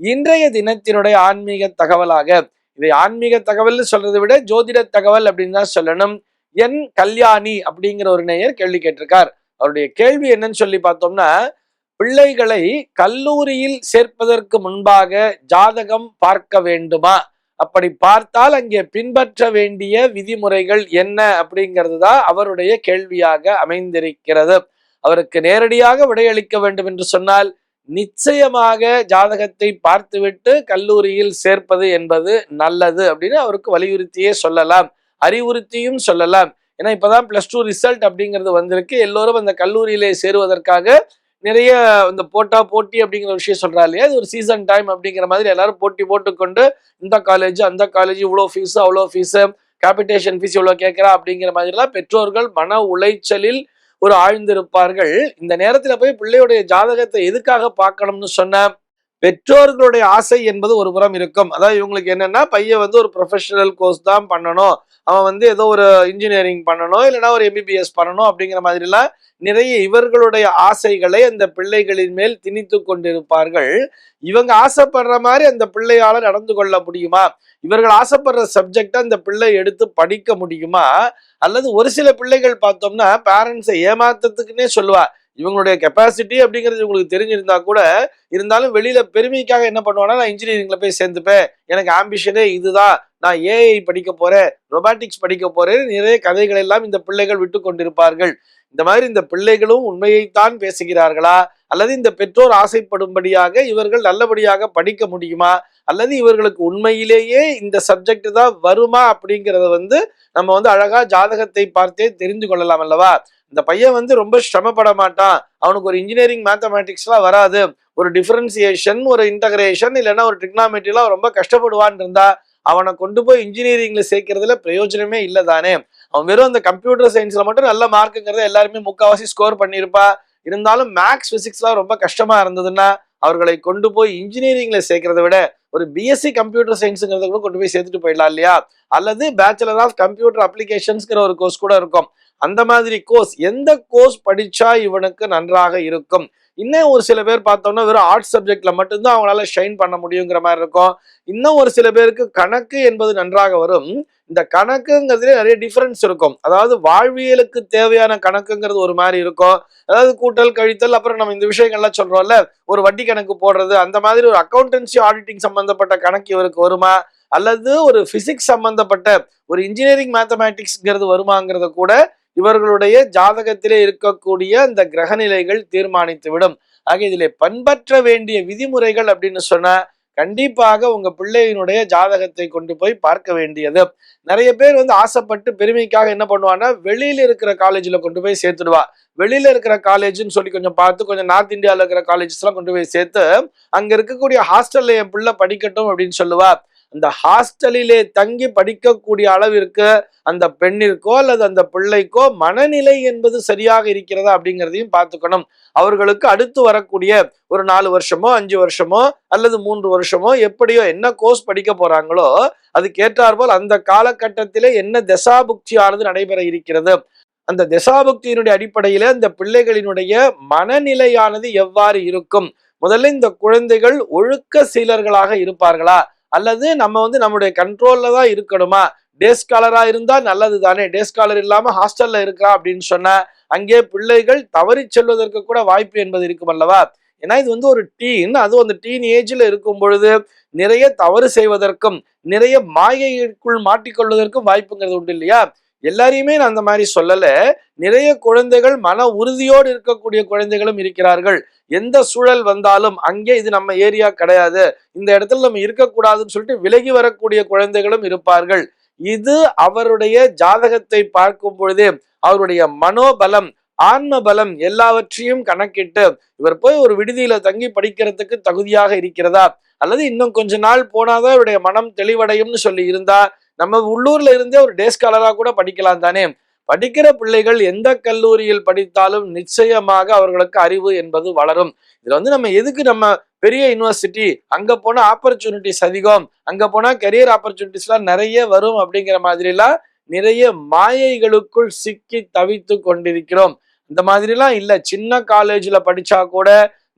இன்றைய தினத்தினுடைய ஆன்மீக தகவலாக இதை ஆன்மீக தகவல்னு சொல்றதை விட ஜோதிட தகவல் அப்படின்னு தான் சொல்லணும். என் கல்யாணி அப்படிங்கிற ஒரு நேயர் கேள்வி கேட்டிருக்கார். அவருடைய கேள்வி என்னன்னு சொல்லி பார்த்தோம்னா பிள்ளைகளை கல்லூரியில் சேர்ப்பதற்கு முன்பாக ஜாதகம் பார்க்க வேண்டுமா? அப்படி பார்த்தால் அங்கே பின்பற்ற வேண்டிய விதிமுறைகள் என்ன அப்படிங்கிறது தான் அவருடைய கேள்வியாக அமைந்திருக்கிறது. அவருக்கு நேரடியாக விடையளிக்க வேண்டும் என்று சொன்னால் நிச்சயமாக ஜாதகத்தை பார்த்துவிட்டு கல்லூரியில் சேர்ப்பது என்பது நல்லது அப்படின்னு அவருக்கு வலியுறுத்தியே சொல்லலாம். அறிவுறுத்தியும் சொல்லலாம். ஏன்னா இப்போதான் பிளஸ் டூ ரிசல்ட் அப்படிங்கிறது வந்திருக்கு. எல்லோரும் அந்த கல்லூரியிலே சேருவதற்காக நிறைய இந்த போட்டா போட்டி அப்படிங்கிற விஷயம் சொல்கிறா இல்லையா? இது ஒரு சீசன் டைம் அப்படிங்கிற மாதிரி எல்லாரும் போட்டி போட்டுக்கொண்டு இந்த காலேஜ் அந்த காலேஜ் இவ்வளோ ஃபீஸு அவ்வளோ ஃபீஸு கேபிட்டேஷன் ஃபீஸ் இவ்வளோ கேட்குறா அப்படிங்கிற மாதிரிலாம் பெற்றோர்கள் மன உளைச்சலில் ஒரு ஆழ்ந்திருப்பார்கள். இந்த நேரத்தில் போய் பிள்ளையுடைய ஜாதகத்தை எதுக்காக பார்க்கணும்னு சொன்ன பெற்றோர்களுடைய ஆசை என்பது ஒரு புறம் இருக்கும். அதாவது இவங்களுக்கு என்னன்னா பையன் வந்து ஒரு ப்ரொஃபஷனல் கோர்ஸ் தான் பண்ணணும். அவன் வந்து ஏதோ ஒரு இன்ஜினியரிங் பண்ணணும் இல்லைன்னா ஒரு எம்பிபிஎஸ் பண்ணணும் அப்படிங்கிற மாதிரிலாம் நிறைய இவர்களுடைய ஆசைகளை அந்த பிள்ளைகளின் மேல் திணித்து கொண்டிருப்பார்கள். இவங்க ஆசைப்படுற மாதிரி அந்த பிள்ளையால நடந்து கொள்ள முடியுமா? இவர்கள் ஆசைப்படுற சப்ஜெக்டை அந்த பிள்ளை எடுத்து படிக்க முடியுமா? அல்லது ஒரு சில பிள்ளைகள் பார்த்தோம்னா பேரண்ட்ஸை ஏமாத்தத்துக்குன்னே சொல்லுவா இவங்களுடைய கெப்பாசிட்டி அப்படிங்கிறது உங்களுக்கு தெரிஞ்சிருந்தா கூட இருந்தாலும் வெளியில பெருமைக்காக என்ன பண்ணுவானா நான் இன்ஜினியரிங்ல போய் சேர்ந்துப்பேன். எனக்கு ஆம்பிஷனே இதுதான். நான் ஏஐ படிக்க போறேன். ரொபாட்டிக்ஸ் படிக்க போறேன். நிறைய கதைகள் எல்லாம் இந்த பிள்ளைகள் விட்டு கொண்டிருப்பார்கள். இந்த மாதிரி இந்த பிள்ளைகளும் உண்மையைத்தான் பேசுகிறார்களா? அல்லது இந்த பெற்றோர் ஆசைப்படும்படியாக இவர்கள் நல்லபடியாக படிக்க முடியுமா? அல்லது இவர்களுக்கு உண்மையிலேயே இந்த சப்ஜெக்ட் தான் வருமா அப்படிங்கிறத வந்து நம்ம வந்து அழகா ஜாதகத்தை பார்த்தே தெரிந்து கொள்ளலாம் அல்லவா? இந்த பையன் வந்து ரொம்ப சிரமப்பட மாட்டான் அவனுக்கு ஒரு இன்ஜினியரிங் மேத்தமேட்டிக்ஸ்லாம் வராது. ஒரு டிஃபரன்சியேஷன் ஒரு இன்டகிரேஷன் இல்லைன்னா ஒரு ட்ரிக்னாமெட்ரிலாம் ரொம்ப கஷ்டப்படுவான் இருந்தா அவனை கொண்டு போய் இன்ஜினியரிங்ல சேர்க்கறதுல பிரயோஜனமே இல்லை தானே. அவன் வெறும் அந்த கம்ப்யூட்டர் சயின்ஸ்ல மட்டும் நல்ல மார்க்குங்கிறத எல்லாருமே முக்காவாசி ஸ்கோர் பண்ணியிருப்பா. இருந்தாலும் மேக்ஸ் பிசிக்ஸ்லாம் ரொம்ப கஷ்டமா இருந்ததுன்னா அவர்களை கொண்டு போய் இன்ஜினியரிங்ல சேர்க்கறத விட ஒரு பிஎஸ்சி கம்ப்யூட்டர் சயின்ஸுங்கிறத கூட கொண்டு போய் சேர்த்துட்டு போயிடலாம் இல்லையா? அல்லது பேச்சுலர் ஆஃப் கம்ப்யூட்டர் அப்ளிகேஷன்ஸ்ங்கிற ஒரு கோர்ஸ் கூட இருக்கும். அந்த மாதிரி கோர்ஸ் எந்த கோர்ஸ் படிச்சா இவனுக்கு நன்றாக இருக்கும்? இன்னும் ஒரு சில பேர் பார்த்தோம்னா வெறும் ஆர்ட்ஸ் சப்ஜெக்ட்ல மட்டும்தான் அவங்களால ஷைன் பண்ண முடியுங்கிற மாதிரி இருக்கும். இன்னும் ஒரு சில பேருக்கு கணக்கு என்பது நன்றாக வரும். இந்த கணக்குங்கிறதுல நிறைய டிஃபரன்ஸ் இருக்கும். அதாவது வாழ்வியலுக்கு தேவையான கணக்குங்கிறது ஒரு மாதிரி இருக்கும். அதாவது கூட்டல் கழித்தல் அப்புறம் நம்ம இந்த விஷயங்கள்லாம் சொல்றோம்ல ஒரு வட்டி கணக்கு போடுறது அந்த மாதிரி ஒரு அக்கௌண்டன்சி ஆடிட்டிங் சம்பந்தப்பட்ட கணக்கு இவருக்கு வருமா? அல்லது ஒரு பிசிக்ஸ் சம்பந்தப்பட்ட ஒரு இன்ஜினியரிங் மேத்தமேட்டிக்ஸ்ங்கிறது வருமாங்கிறத கூட இவர்களுடைய ஜாதகத்திலே இருக்கக்கூடிய அந்த கிரகநிலைகள் தீர்மானித்து விடும் ஆக இதிலே பண்பற்ற வேண்டிய விதிமுறைகள் அப்படின்னு சொன்னா கண்டிப்பாக உங்க பிள்ளையினுடைய ஜாதகத்தை கொண்டு போய் பார்க்க வேண்டியது. நிறைய பேர் வந்து ஆசைப்பட்டு பெருமைக்காக என்ன பண்ணுவான்னா வெளியில இருக்கிற காலேஜ்ல கொண்டு போய் சேர்த்துடுவா. வெளியில இருக்கிற காலேஜ்னு சொல்லி கொஞ்சம் பார்த்து கொஞ்சம் நார்த் இந்தியாவில் இருக்கிற காலேஜஸ் எல்லாம் கொண்டு போய் சேர்த்து அங்க இருக்கக்கூடிய ஹாஸ்டல்ல என் பிள்ளை படிக்கட்டும் அப்படின்னு சொல்லுவா. அந்த ஹாஸ்டலிலே தங்கி படிக்கக்கூடிய அளவிற்கு அந்த பெண்ணிற்கோ அல்லது அந்த பிள்ளைக்கோ மனநிலை என்பது சரியாக இருக்கிறதா அப்படிங்கிறதையும் பார்த்துக்கணும். அவர்களுக்கு அடுத்து வரக்கூடிய ஒரு நாலு வருஷமோ அஞ்சு வருஷமோ அல்லது மூன்று வருஷமோ எப்படியோ என்ன கோர்ஸ் படிக்க போறாங்களோ அதுக்கு ஏற்றாற்போல் அந்த காலகட்டத்திலே என்ன தசாபுக்தியானது நடைபெற இருக்கிறது. அந்த தசாபுக்தியினுடைய அடிப்படையில அந்த பிள்ளைகளினுடைய மனநிலையானது எவ்வாறு இருக்கும்? முதல்ல இந்த குழந்தைகள் ஒழுக்க சீலர்களாக இருப்பார்களா? அல்லது நம்ம வந்து நம்முடைய கண்ட்ரோல்ல தான் இருக்கணுமா? டே ஸ்காலரா இருந்தா நல்லது தானே டே ஸ்காலர் இல்லாம ஹாஸ்டல்ல இருக்கா அப்படின்னு சொன்னா அங்கே பிள்ளைகள் தவறி செல்வதற்கு கூட வாய்ப்பு என்பது இருக்கும் அல்லவா? ஏன்னா இது வந்து ஒரு டீன் அதுவும் அந்த டீன் ஏஜ்ல இருக்கும் பொழுது நிறைய தவறு செய்வதற்கும் நிறைய மாயைக்குள் மாட்டிக்கொள்வதற்கும் வாய்ப்புங்கிறது உண்டு இல்லையா? எல்லாரையுமே நான் அந்த மாதிரி சொல்லல. நிறைய குழந்தைகள் மன உறுதியோடு இருக்கக்கூடிய குழந்தைகளும் இருக்கிறார்கள். எந்த சூழல் வந்தாலும் அங்கே இது நம்ம ஏரியா கிடையாது. இந்த இடத்துல நம்ம இருக்கக்கூடாதுன்னு சொல்லிட்டு விலகி வரக்கூடிய குழந்தைகளும் இருப்பார்கள். இது அவருடைய ஜாதகத்தை பார்க்கும் பொழுதே அவருடைய மனோபலம் ஆன்ம பலம் எல்லாவற்றையும் கணக்கிட்டு இவர் போய் ஒரு விடுதியில தங்கி படிக்கிறதுக்கு தகுதியாக இருக்கிறதா? அல்லது இன்னும் கொஞ்ச நாள் போனாதான் இவருடைய மனம் தெளிவடையும்னு சொல்லி இருந்தா நம்ம உள்ளூர்ல இருந்தே ஒரு டே ஸ்காலரா கூட படிக்கலாம் தானே. படிக்கிற பிள்ளைகள் எந்த கல்லூரியில் படித்தாலும் நிச்சயமாக அவர்களுக்கு அறிவு என்பது வளரும். இதுல வந்து நம்ம எதுக்கு நம்ம பெரிய யூனிவர்சிட்டி அங்க போனா ஆப்பர்ச்சுனிட்டிஸ் அதிகம் அங்க போனா கரியர் ஆப்பர்ச்சுனிட்டிஸ்லாம் நிறைய வரும் அப்படிங்கிற மாதிரிலாம் நிறைய மாயைகளுக்குள் சிக்கி தவித்து கொண்டிருக்கிறோம். இந்த மாதிரிலாம் இல்ல. சின்ன காலேஜ்ல படிச்சா கூட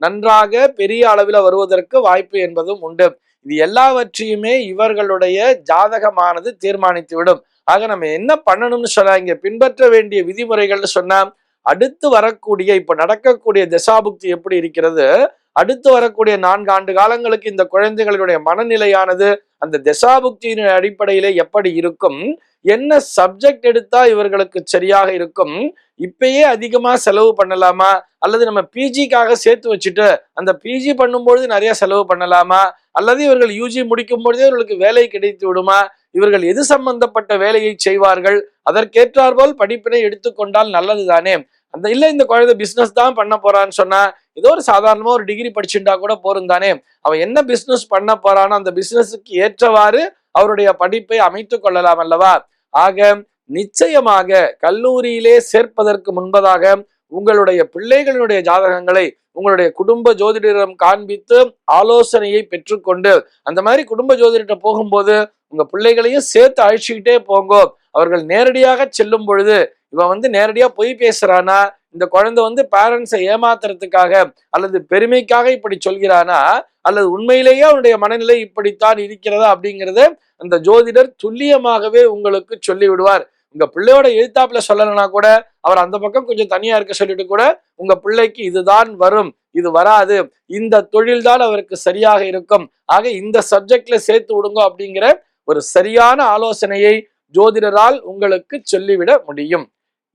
நன்றாக பெரிய அளவில் வருவதற்கு வாய்ப்பு என்பதும் உண்டு. இது எல்லாவற்றையுமே இவர்களுடைய ஜாதகமானது தீர்மானித்து விடும் ஆக நம்ம என்ன பண்ணணும்னு சொன்னா இங்க பின்பற்ற வேண்டிய விதிமுறைகள்னு சொன்னா அடுத்து வரக்கூடிய இப்ப நடக்கக்கூடிய தசாபுக்தி எப்படி இருக்கிறது? அடுத்து வரக்கூடிய நான்கு ஆண்டு காலங்களுக்கு இந்த குழந்தைகளுடைய மனநிலையானது அந்த தசாபுக்தியின் அடிப்படையிலே எப்படி இருக்கும்? என்ன சப்ஜெக்ட் எடுத்தா இவர்களுக்கு சரியாக இருக்கும்? இப்பயே அதிகமா செலவு பண்ணலாமா? அல்லது நம்ம பிஜிக்காக சேர்த்து வச்சுட்டு அந்த பிஜி பண்ணும்பொழுது நிறைய செலவு பண்ணலாமா? அல்லது இவர்கள் யூஜி முடிக்கும் பொழுதே இவர்களுக்கு வேலை கிடைத்து விடுமா? இவர்கள் எது சம்பந்தப்பட்ட வேலையை செய்வார்கள்? அதற்கேற்றாற்போல் படிப்பினை எடுத்துக்கொண்டால் நல்லது தானே அந்த இல்ல இந்த குழந்தை பிசினஸ் தான் பண்ண போறான்னு சொன்னா ஏதோ ஒரு சாதாரணமா ஒரு டிகிரி படிச்சுட்டா கூட போரும் தானே. அவன் என்ன பிசினஸ் பண்ண போறானோ அந்த பிசினஸுக்கு ஏற்றவாறு அவருடைய படிப்பை அமைத்து கொள்ளலாம் அல்லவா? ஆக நிச்சயமாக கல்லூரியிலே சேர்ப்பதற்கு முன்பதாக உங்களுடைய பிள்ளைகளுடைய ஜாதகங்களை உங்களுடைய குடும்ப ஜோதிடரிடம் காண்பித்து ஆலோசனையை பெற்றுக்கொண்டு அந்த மாதிரி குடும்ப ஜோதிடர்கிட்ட போகும்போது உங்க பிள்ளைகளையும் சேர்த்து அழைச்சிக்கிட்டே போங்கோ. அவர்கள் நேரடியாக செல்லும் பொழுது இவன் வந்து நேரடியா பொய் பேசுறானா? இந்த குழந்தை வந்து பேரண்ட்ஸை ஏமாத்துறதுக்காக அல்லது பெருமைக்காக இப்படி சொல்கிறானா? அல்லது உண்மையிலேயே அவனுடைய மனநிலை இப்படித்தான் இருக்கிறதா அப்படிங்கிறத அந்த ஜோதிடர் துல்லியமாகவே உங்களுக்கு சொல்லி விடுவார் உங்க பிள்ளையோட எழுத்தாப்புல சொல்லலைன்னா கூட அவர் அந்த பக்கம் கொஞ்சம் தனியா இருக்க சொல்லிட்டு கூட உங்க பிள்ளைக்கு இதுதான் வரும் இது வராது. இந்த தொழில் தான் அவருக்கு சரியாக இருக்கும். ஆக இந்த சப்ஜெக்ட்ல சேர்த்து விடுங்க அப்படிங்கிற ஒரு சரியான ஆலோசனையை ஜோதிடரால் உங்களுக்கு சொல்லிவிட முடியும்.